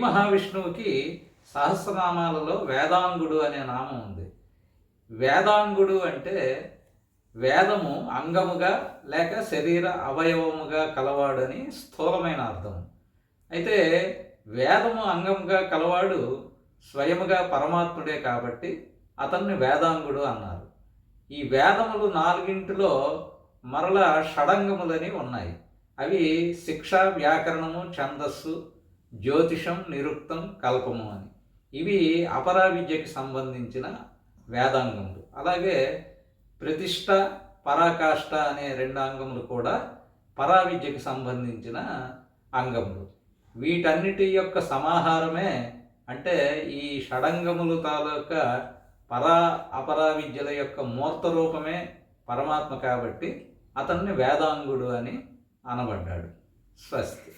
మహావిష్ణువుకి సహస్రనామాలలో వేదాంగుడు అనే నామం ఉంది. వేదాంగుడు అంటే వేదము అంగముగా లేక శరీర అవయవముగా కలవాడని స్థూలమైన అర్థం. అయితే వేదము అంగముగా కలవాడు స్వయముగా పరమాత్ముడే కాబట్టి అతన్ని వేదాంగుడు అన్నారు. ఈ వేదములు నాలుగింటిలో మరల షడంగములని ఉన్నాయి. అవి శిక్ష వ్యాకరణము ఛందస్సు జ్యోతిషం నిరుక్తం కల్పము అని. ఇవి అపరా విద్యకి సంబంధించిన వేదాంగములు. అలాగే ప్రతిష్ట పరాకాష్ట అనే రెండు అంగములు కూడా పరావిద్యకి సంబంధించిన అంగములు. వీటన్నిటి యొక్క సమాహారమే అంటే ఈ షడంగములు తాలూకా పరా అపరా విద్యల యొక్క మూర్త రూపమే పరమాత్మ కాబట్టి అతన్ని వేదాంగుడు అని అనబడ్డాడు. స్వస్తి.